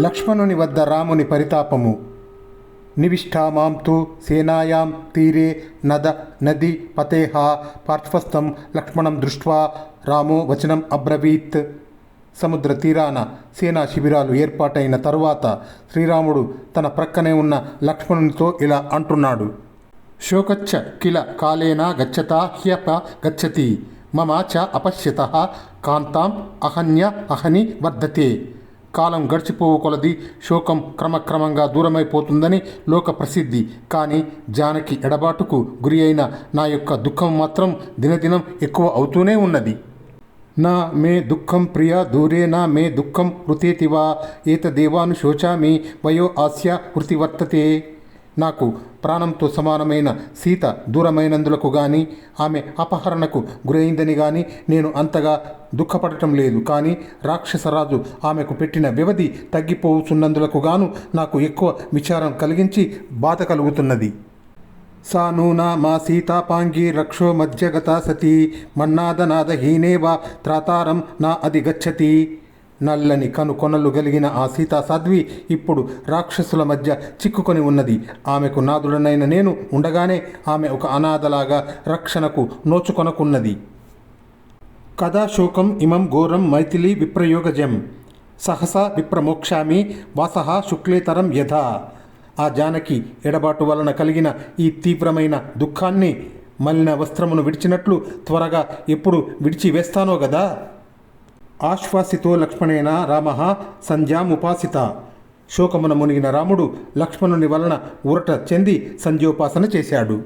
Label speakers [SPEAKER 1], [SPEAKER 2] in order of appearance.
[SPEAKER 1] లక్ష్మణుని వద్ద రాముని పరితాపము. నివిష్టామాం తు సేనాయాం తీరే నద నది పతేహ పార్శ్వస్థం లక్ష్మణం దృష్ట్వా రామో వచనం అబ్రవీత్. సముద్ర తీరాన సేనా శిబిరాలు ఏర్పాటైన తరువాత శ్రీరాముడు తన ప్రక్కనే ఉన్న లక్ష్మణునితో ఇలా అంటున్నాడు. శోకచ్చ కిల కాలేన గచ్చతా హ్యప గచ్చతి. మమ చ అపశ్యత కాంతాం అహన్య అహని వర్ధతే. కాలం గడిచిపోవు కొలది శోకం క్రమక్రమంగా దూరమైపోతుందని లోక ప్రసిద్ధి. కానీ జానకి ఎడబాటుకు గురి అయిన నా యొక్క దుఃఖం మాత్రం దినదినం ఎక్కువ అవుతూనే ఉన్నది. నా మే దుఃఖం ప్రియ దూరే నా మే దుఃఖం హృతేతివా ఏత ఏతదేవాను శోచామి వయో ఆస్య వృతి వర్తతే నాకు ప్రాణంతో సమానమైన సీత దూరమైనందులకు గాని ఆమె అపహరణకు గురైందని గాని నేను అంతగా దుఃఖపడటం లేదు. కానీ రాక్షసరాజు ఆమెకు పెట్టిన వ్యవధి తగ్గిపోతున్నందులకు గాను నాకు ఎక్కువ విచారం కలిగించి బాధ కలుగుతున్నది. సా నూనా మా సీతాపాంగి రక్షో మధ్యగత సతీ మన్నాదనాదహీనేవ త్రాతారం నా అధిగచ్చతి. నల్లని కను కొనలు కలిగిన ఆ సీతా సాధ్వి ఇప్పుడు రాక్షసుల మధ్య చిక్కుకొని ఉన్నది. ఆమెకు నాదుడనైన నేను ఉండగానే ఆమె ఒక అనాథలాగా రక్షణకు నోచుకొనకున్నది. కథాశోకం ఇమం ఘోరం మైథిలి విప్రయోగజం. సహసా విప్రమోక్షామి వాసహ శుక్లేతరం యథా. ఆ జానకి ఎడబాటు వలన కలిగిన ఈ తీవ్రమైన దుఃఖాన్ని మలిన వస్త్రమును విడిచినట్లు త్వరగా ఎప్పుడు విడిచి వేస్తానో గదా? ఆశ్వాసితో లక్ష్మణేన రామ సంధ్యాముపాసిత శోకమున మునిగిన రాముడు లక్ష్మణుని వలన ఉరట చెంది సంధ్యోపాసన చేశాడు.